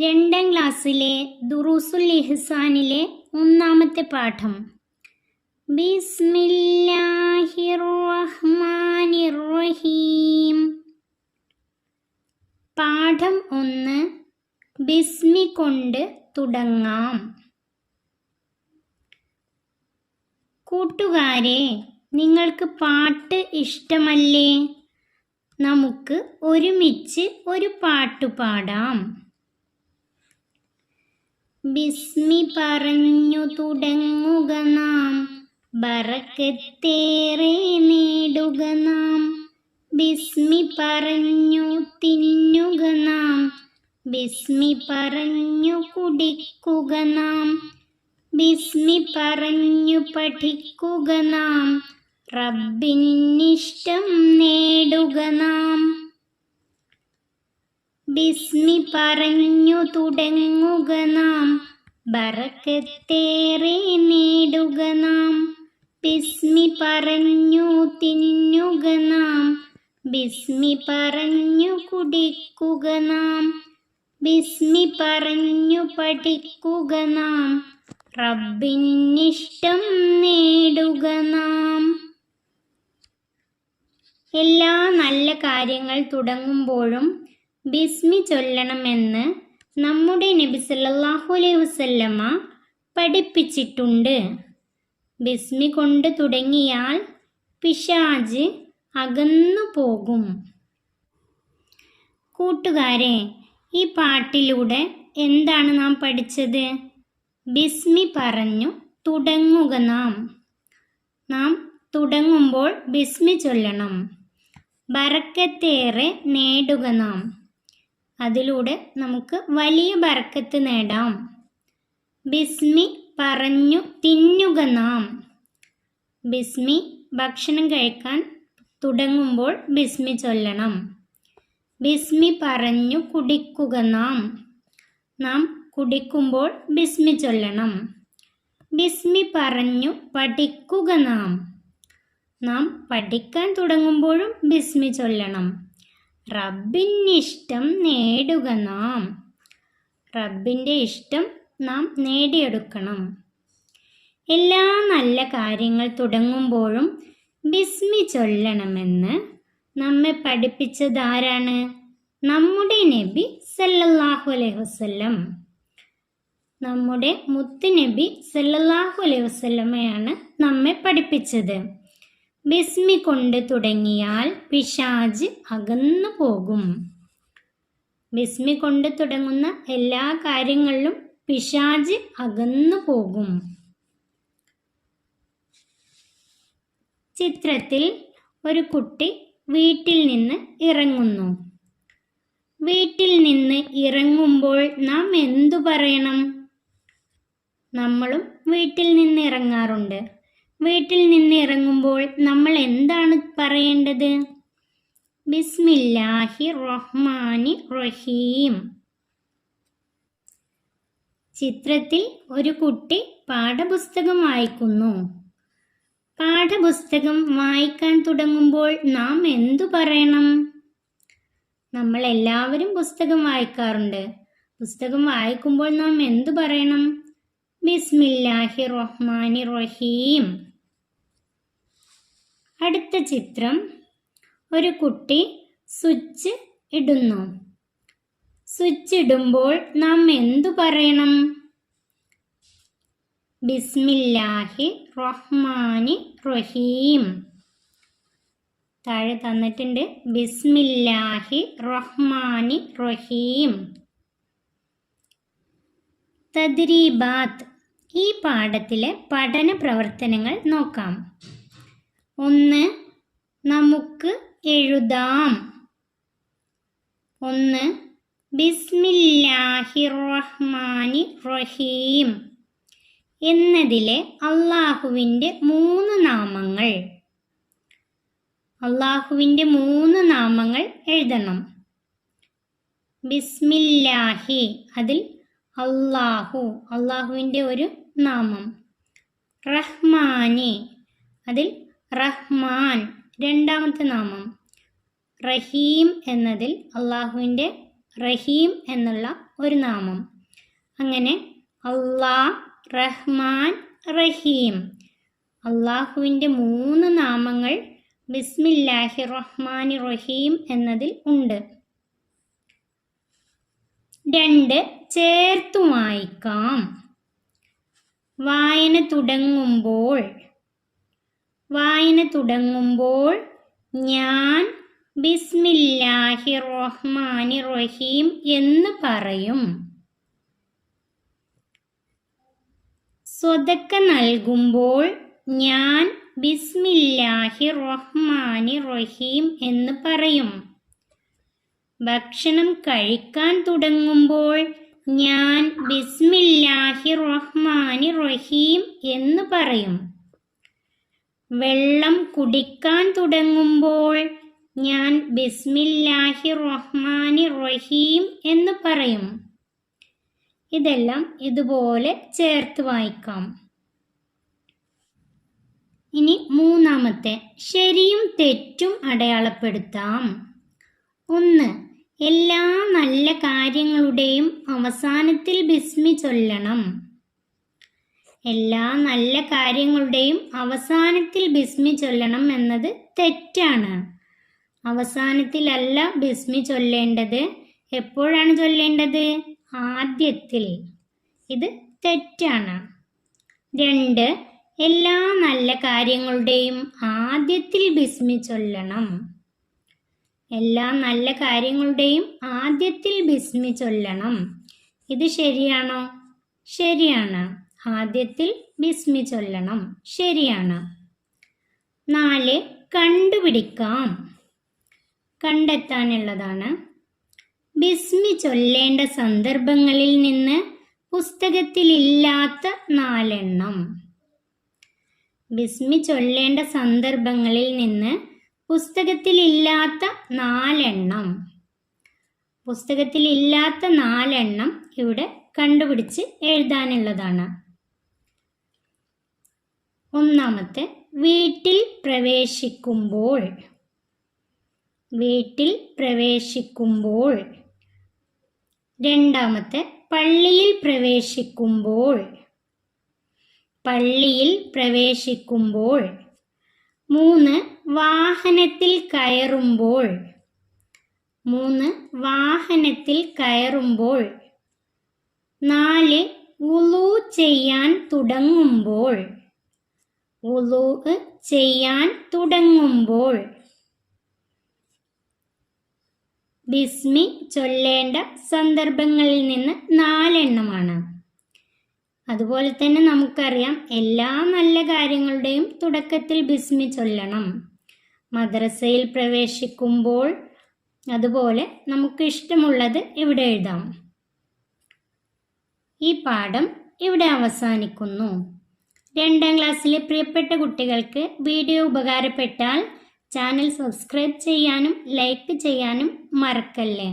രണ്ടാം ക്ലാസ്സിലെ ദുറൂസുൽ ഇഹ്സാനിലെ ഒന്നാമത്തെ പാഠം. റഹീം പാഠം ഒന്ന് ബിസ്മി കൊണ്ട് തുടങ്ങാം. കൂട്ടുകാരെ നിങ്ങൾക്ക് പാട്ട് ഇഷ്ടമല്ലേ? നമുക്ക് ഒരുമിച്ച് ഒരു പാട്ടു പാടാം. ബിസ്മി പറഞ്ഞു തുടങ്ങുക നാം. ബറക്കത്തേറെ നേടുക നാം. ബിസ്മി പറഞ്ഞു തിന്നുക നാം. ബിസ്മി പറഞ്ഞു കുടിക്കുക നാം. ബിസ്മി പറഞ്ഞു പഠിക്കുക നാം. റബ്ബിനിഷ്ടം നേടുക നാം. ബിസ്മി പറഞ്ഞു തുടങ്ങുക നാം. ബറക്കത്തേറെ നേടുക നാം. ബിസ്മി പറഞ്ഞു തിന്നുക നാം. ബിസ്മി പറഞ്ഞു കുടിക്കുക നാം. ബിസ്മി പറഞ്ഞു പഠിക്കുക നാം. റബ്ബിനിഷ്ടം നേടുക നാം. എല്ലാ നല്ല കാര്യങ്ങൾ തുടങ്ങുമ്പോഴും ബിസ്മി ചൊല്ലണമെന്ന് നമ്മുടെ നബി സല്ലല്ലാഹു അലൈഹി വസല്ലമ പഠിപ്പിച്ചിട്ടുണ്ട്. ബിസ്മി കൊണ്ട് തുടങ്ങിയാൽ പിശാജ് അകന്നു പോകും. കൂട്ടുകാരെ ഈ പാട്ടിലൂടെ എന്താണ് നാം പഠിച്ചത്? ബിസ്മി പറഞ്ഞു തുടങ്ങുക നാം. നാം തുടങ്ങുമ്പോൾ ബിസ്മി ചൊല്ലണം. ബറക്കത്തേറെ നേടുക നാം. അതിലൂടെ നമുക്ക് വലിയ ബർക്കത്ത് നേടാം. ബിസ്മി പറഞ്ഞു തിന്നുക നാം. ബിസ്മി ഭക്ഷണം കഴിക്കാൻ തുടങ്ങുമ്പോൾ ബിസ്മി ചൊല്ലണം. ബിസ്മി പറഞ്ഞു കുടിക്കുക നാം. നാം കുടിക്കുമ്പോൾ ബിസ്മി ചൊല്ലണം. ബിസ്മി പറഞ്ഞു പഠിക്കുക നാം. നാം പഠിക്കാൻ തുടങ്ങുമ്പോഴും ബിസ്മി ചൊല്ലണം. റബ്ബിന്റെ ഇഷ്ടം നേടുക നാം റബ്ബിന്റെ ഇഷ്ടം നാം നേടിയെടുക്കണം. എല്ലാ നല്ല കാര്യങ്ങൾ തുടങ്ങുമ്പോഴും ബിസ്മി ചൊല്ലണമെന്ന് നമ്മെ പഠിപ്പിച്ചത് ആരാണ്? നമ്മുടെ നബി സല്ലല്ലാഹു അലൈഹി വസല്ലം. നമ്മുടെ മുത്ത് നബി സല്ലല്ലാഹു അലൈഹി വസല്ലമയാണ് നമ്മെ പഠിപ്പിച്ചത്. ബിസ്മി കൊണ്ട് തുടങ്ങിയാൽ പിശാജ് അകന്നു പോകും. ബിസ്മി കൊണ്ട് തുടങ്ങുന്ന എല്ലാ കാര്യങ്ങളിലും പിശാജ് അകന്നു പോകും. ചിത്രത്തിൽ ഒരു കുട്ടി വീട്ടിൽ നിന്ന് ഇറങ്ങുന്നു. വീട്ടിൽ നിന്ന് ഇറങ്ങുമ്പോൾ നാം എന്തു പറയണം? നമ്മളും വീട്ടിൽ നിന്ന് ഇറങ്ങാറുണ്ട്. വീട്ടിൽ നിന്ന് ഇറങ്ങുമ്പോൾ നമ്മൾ എന്താണ് പറയേണ്ടത്? ബിസ്മില്ലാഹി റഹ്മാനി റഹീം. ചിത്രത്തിൽ ഒരു കുട്ടി പാഠപുസ്തകം വായിക്കുന്നു. പാഠപുസ്തകം വായിക്കാൻ തുടങ്ങുമ്പോൾ നാം എന്തു പറയണം? നമ്മൾ എല്ലാവരും പുസ്തകം വായിക്കാറുണ്ട്. പുസ്തകം വായിക്കുമ്പോൾ നാം എന്തു പറയണം? ബിസ്മില്ലാഹി റഹ്മാനി റഹീം. അടുത്ത ചിത്രം ഒരു കുട്ടി സ്വിച്ച് ഇടുന്നു. സ്വിച്ച് ഇടുമ്പോൾ നാം എന്തു പറയണം? ബിസ്മില്ലാഹി റഹ്മാനി റഹീം. താഴെ തന്നിട്ടുണ്ട് ബിസ്മില്ലാഹി റഹ്മാനി റഹീം. തദ്രീബാത്ത്. ഈ പാഠത്തിലെ പഠന പ്രവർത്തനങ്ങൾ നോക്കാം. ഒന്ന് നമുക്ക് എഴുതാം. ഒന്ന് ബിസ്മില്ലാഹി റഹ്മാനി റഹീം എന്നതിലെ അള്ളാഹുവിന്റെ മൂന്ന് നാമങ്ങൾ. അള്ളാഹുവിന്റെ മൂന്ന് നാമങ്ങൾ എഴുതണം. ബിസ്മില്ലാഹി അതിൽ അള്ളാഹു അള്ളാഹുവിന്റെ ഒരു നാമം. റഹ്മാനി അതിൽ റഹ്മാൻ. രണ്ടാമത്തെ നാമം റഹീം എന്നതിൽ അള്ളാഹുവിന്റെ റഹീം എന്നുള്ള ഒരു നാമം. അങ്ങനെ അള്ളാ റഹ്മാൻ റഹീം. അള്ളാഹുവിന്റെ മൂന്ന് നാമങ്ങൾ ബിസ്മില്ലാഹി റഹ്മാൻ റഹീം എന്നതിൽ ഉണ്ട്. രണ്ട് ചേർത്തു വായിക്കാം. വായന തുടങ്ങുമ്പോൾ വായന തുടങ്ങുമ്പോൾ ഞാൻ ബിസ്മില്ലാഹി റഹ്മാനി റഹീം എന്ന് പറയും. സ്വതക്ക നൽകുമ്പോൾ ഞാൻ ബിസ്മില്ലാഹി റഹ്മാനി റഹീം എന്ന് പറയും. ഭക്ഷണം കഴിക്കാൻ തുടങ്ങുമ്പോൾ ഞാൻ ബിസ്മില്ലാഹി റഹ്മാനി റഹീം എന്ന് പറയും. വെള്ളം കുടിക്കാൻ തുടങ്ങുമ്പോൾ ഞാൻ ബിസ്മില്ലാഹി റഹ്മാനി റഹീം എന്ന് പറയും. ഇതെല്ലാം ഇതുപോലെ ചേർത്ത് വായിക്കാം. ഇനി മൂന്നാമത്തെ ശരിയും തെറ്റും അടയാളപ്പെടുത്താം. ഒന്ന് എല്ലാ നല്ല കാര്യങ്ങളുടെയും അവസാനത്തിൽ ബിസ്മി ചൊല്ലണം. എല്ലാ നല്ല കാര്യങ്ങളുടെയും അവസാനത്തിൽ ബിസ്മി ചൊല്ലണം എന്നത് തെറ്റാണ്. അവസാനത്തിലല്ല ബിസ്മി ചൊല്ലേണ്ടത്. എപ്പോഴാണ് ചൊല്ലേണ്ടത്? ആദ്യത്തിൽ. ഇത് തെറ്റാണ്. രണ്ട് എല്ലാ നല്ല കാര്യങ്ങളുടെയും ആദ്യത്തിൽ ബിസ്മി ചൊല്ലണം. എല്ലാ നല്ല കാര്യങ്ങളുടെയും ആദ്യത്തിൽ ബിസ്മി ചൊല്ലണം. ഇത് ശരിയാണോ? ശരിയാണ്. ആദ്യത്തിൽ ബിസ്മി ചൊല്ലണം. ശരിയാണ്. നാല് കണ്ടുപിടിക്കാം. കണ്ടെത്താനുള്ളതാണ്. ബിസ്മി ചൊല്ലേണ്ട സന്ദർഭങ്ങളിൽ നിന്ന് പുസ്തകത്തിലില്ലാത്ത നാലെണ്ണം. ബിസ്മി ചൊല്ലേണ്ട സന്ദർഭങ്ങളിൽ നിന്ന് പുസ്തകത്തിലില്ലാത്ത നാലെണ്ണം. പുസ്തകത്തിലില്ലാത്ത നാലെണ്ണം ഇവിടെ കണ്ടുപിടിച്ച് എഴുതാനുള്ളതാണ്. ഒന്നാമത്തെ വീട്ടിൽ പ്രവേശിക്കുമ്പോൾ. വീട്ടിൽ പ്രവേശിക്കുമ്പോൾ. രണ്ടാമത്തെ പള്ളിയിൽ പ്രവേശിക്കുമ്പോൾ. പള്ളിയിൽ പ്രവേശിക്കുമ്പോൾ. മൂന്ന് വാഹനത്തിൽ കയറുമ്പോൾ. മൂന്ന് വാഹനത്തിൽ കയറുമ്പോൾ. നാല് ഉളു ചെയ്യാൻ തുടങ്ങുമ്പോൾ. ഉളു ചെയ്യാൻ തുടങ്ങുമ്പോൾ ബിസ്മി ചൊല്ലേണ്ട സന്ദർഭങ്ങളിൽ നിന്ന് നാലെണ്ണമാണ്. അതുപോലെ തന്നെ നമുക്കറിയാം എല്ലാ നല്ല കാര്യങ്ങളുടെയും തുടക്കത്തിൽ ബിസ്മി ചൊല്ലണം. മദ്രസയിൽ പ്രവേശിക്കുമ്പോൾ അതുപോലെ നമുക്ക് ഇഷ്ടമുള്ളത് ഇവിടെ എഴുതാം. ഈ പാഠം ഇവിടെ അവസാനിക്കുന്നു. രണ്ടാം ക്ലാസ്സിലെ പ്രിയപ്പെട്ട കുട്ടികൾക്ക് വീഡിയോ ഉപകാരപ്പെട്ടാൽ ചാനൽ സബ്സ്ക്രൈബ് ചെയ്യാനും ലൈക്ക് ചെയ്യാനും മറക്കല്ലേ?